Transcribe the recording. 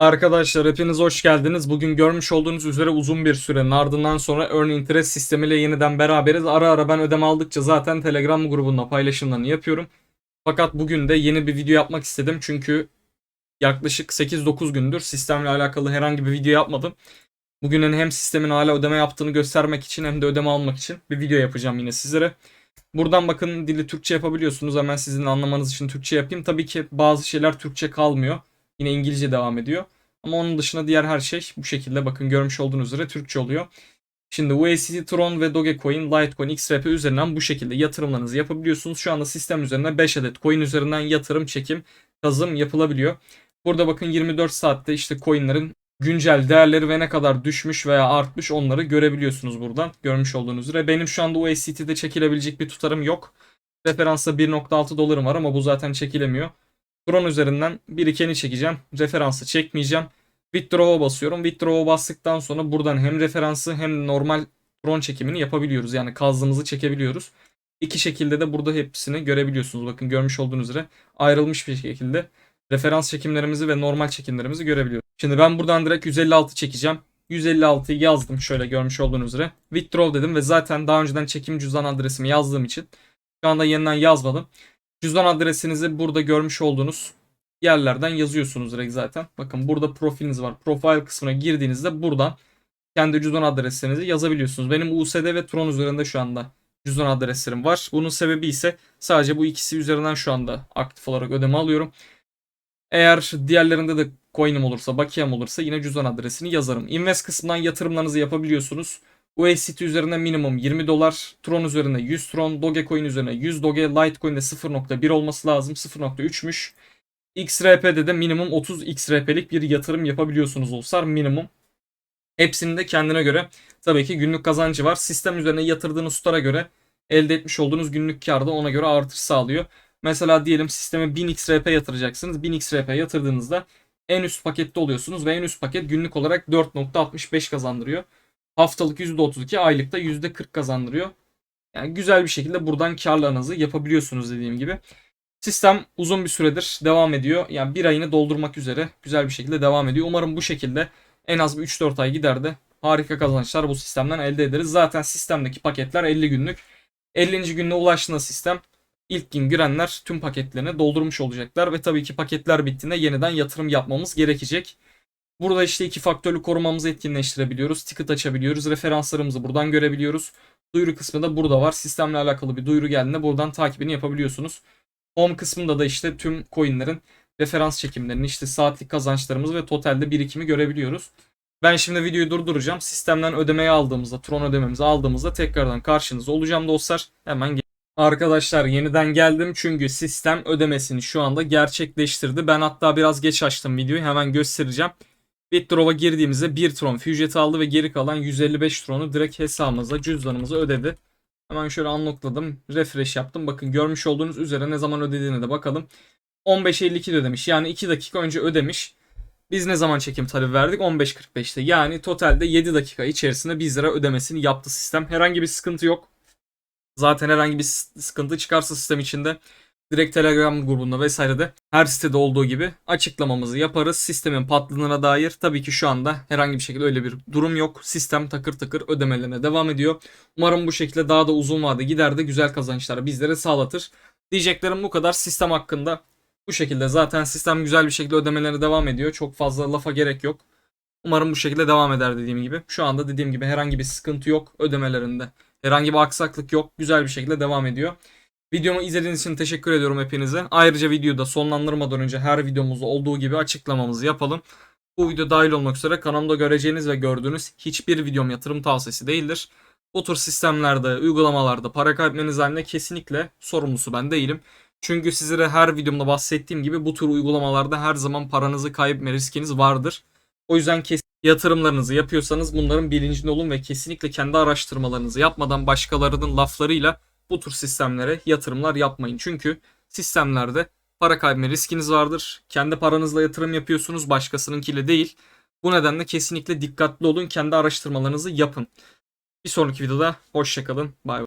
Arkadaşlar hepiniz hoş geldiniz. Bugün görmüş olduğunuz üzere uzun bir sürenin ardından sonra Earn Interest sistemiyle yeniden beraberiz. Ara ara ben ödeme aldıkça zaten Telegram grubunda paylaşımlarını yapıyorum. Fakat bugün de yeni bir video yapmak istedim. Çünkü yaklaşık 8-9 gündür sistemle alakalı herhangi bir video yapmadım. Bugünün hem sistemin hala ödeme yaptığını göstermek için hem de ödeme almak için bir video yapacağım yine sizlere. Buradan bakın dili Türkçe yapabiliyorsunuz. Hemen sizin anlamanız için Türkçe yapayım. Tabii ki bazı şeyler Türkçe kalmıyor. Yine İngilizce devam ediyor. Ama onun dışında diğer her şey bu şekilde bakın görmüş olduğunuz üzere Türkçe oluyor. Şimdi USDT, Tron ve Dogecoin, Litecoin, XRP üzerinden bu şekilde yatırımlarınızı yapabiliyorsunuz. Şu anda sistem üzerinde 5 adet coin üzerinden yatırım, çekim, kazım yapılabiliyor. Burada bakın 24 saatte işte coinlerin güncel değerleri ve ne kadar düşmüş veya artmış onları görebiliyorsunuz buradan. Görmüş olduğunuz üzere. Benim şu anda USDT'de çekilebilecek bir tutarım yok. Referansta 1.6 dolarım var ama bu zaten çekilemiyor. Tron üzerinden birikeni çekeceğim. Referansı çekmeyeceğim. Withdraw'a basıyorum. Withdraw'a bastıktan sonra buradan hem referansı hem normal Tron çekimini yapabiliyoruz. Yani kazdığımızı çekebiliyoruz. İki şekilde de burada hepsini görebiliyorsunuz. Bakın görmüş olduğunuz üzere ayrılmış bir şekilde referans çekimlerimizi ve normal çekimlerimizi görebiliyoruz. Şimdi ben buradan direkt 156 çekeceğim. 156'yı yazdım şöyle görmüş olduğunuz üzere. Withdraw dedim ve zaten daha önceden çekim cüzdan adresimi yazdığım için şu anda yeniden yazmadım. Cüzdan adresinizi burada görmüş olduğunuz yerlerden yazıyorsunuz direkt zaten. Bakın burada profiliniz var. Profile kısmına girdiğinizde buradan kendi cüzdan adreslerinizi yazabiliyorsunuz. Benim USD ve Tron üzerinde şu anda cüzdan adreslerim var. Bunun sebebi ise sadece bu ikisi üzerinden şu anda aktif olarak ödeme alıyorum. Eğer diğerlerinde de coin'im olursa, bakiyem olursa yine cüzdan adresini yazarım. Invest kısmından yatırımlarınızı yapabiliyorsunuz. USDT üzerine minimum 20 dolar, Tron üzerine 100 Tron, Dogecoin üzerine 100 Doge, Litecoin'de 0.1 olması lazım. 0.3'müş. XRP'de de minimum 30 XRP'lik bir yatırım yapabiliyorsunuz olsar minimum. Hepsinin de kendine göre tabii ki günlük kazancı var. Sistem üzerine yatırdığınız tutara göre elde etmiş olduğunuz günlük kar da ona göre artış sağlıyor. Mesela diyelim sisteme 1000 XRP yatıracaksınız. 1000 XRP yatırdığınızda en üst pakette oluyorsunuz ve en üst paket günlük olarak 4.65 kazandırıyor. Haftalık %32, aylıkta %40 kazandırıyor. Yani güzel bir şekilde buradan karlarınızı yapabiliyorsunuz dediğim gibi. Sistem uzun bir süredir devam ediyor. Yani bir ayını doldurmak üzere güzel bir şekilde devam ediyor. Umarım bu şekilde en az bir 3-4 ay gider de harika kazançlar bu sistemden elde ederiz. Zaten sistemdeki paketler 50 günlük. 50. gününe ulaştığında sistem ilk gün girenler tüm paketlerini doldurmuş olacaklar ve tabii ki paketler bittiğinde yeniden yatırım yapmamız gerekecek. Burada işte iki faktörlü korumamızı etkinleştirebiliyoruz. Ticket açabiliyoruz. Referanslarımızı buradan görebiliyoruz. Duyuru kısmı da burada var. Sistemle alakalı bir duyuru geldiğinde buradan takibini yapabiliyorsunuz. Home kısmında da işte tüm coinlerin referans çekimlerini, işte saatlik kazançlarımızı ve totalde birikimi görebiliyoruz. Ben şimdi videoyu durduracağım. Sistemden ödemeyi aldığımızda, Tron ödememizi aldığımızda tekrardan karşınızda olacağım dostlar. Hemen gel- Arkadaşlar yeniden geldim çünkü sistem ödemesini şu anda gerçekleştirdi. Ben hatta biraz geç açtım videoyu hemen göstereceğim. Withdraw'a girdiğimizde 1 Tron Fujet aldı ve geri kalan 155 Tron'u direkt hesabımıza, cüzdanımıza ödedi. Hemen şöyle unlockladım. Refresh yaptım. Bakın görmüş olduğunuz üzere ne zaman ödediğine de bakalım. 15.52 de ödemiş. Yani 2 dakika önce ödemiş. Biz ne zaman çekim talebi verdik? 15.45'te. Yani totalde 7 dakika içerisinde bizlere ödemesini yaptı sistem. Herhangi bir sıkıntı yok. Zaten herhangi bir sıkıntı çıkarsa sistem içinde direkt Telegram grubunda vesairede her sitede olduğu gibi açıklamamızı yaparız. Sistemin patladığına dair tabii ki şu anda herhangi bir şekilde öyle bir durum yok. Sistem takır takır ödemelerine devam ediyor. Umarım bu şekilde daha da uzun vade gider de güzel kazançlar bizlere sağlatır. Diyeceklerim bu kadar sistem hakkında. Bu şekilde zaten sistem güzel bir şekilde ödemelerine devam ediyor. Çok fazla lafa gerek yok. Umarım bu şekilde devam eder dediğim gibi. Şu anda dediğim gibi herhangi bir sıkıntı yok ödemelerinde. Herhangi bir aksaklık yok. Güzel bir şekilde devam ediyor. Videomu izlediğiniz için teşekkür ediyorum hepinize. Ayrıca videoda sonlandırmadan önce her videomuzda olduğu gibi açıklamamızı yapalım. Bu video dahil olmak üzere kanalımda göreceğiniz ve gördüğünüz hiçbir videom yatırım tavsiyesi değildir. Bu tür sistemlerde, uygulamalarda para kaybetmeniz haline kesinlikle sorumlusu ben değilim. Çünkü sizlere her videomda bahsettiğim gibi bu tür uygulamalarda her zaman paranızı kaybetme riskiniz vardır. O yüzden kesin yatırımlarınızı yapıyorsanız bunların bilincinde olun ve kesinlikle kendi araştırmalarınızı yapmadan başkalarının laflarıyla bu tür sistemlere yatırımlar yapmayın. Çünkü sistemlerde para kaybetme riskiniz vardır. Kendi paranızla yatırım yapıyorsunuz başkasınınkiyle değil. Bu nedenle kesinlikle dikkatli olun. Kendi araştırmalarınızı yapın. Bir sonraki videoda hoşçakalın. Bay bay.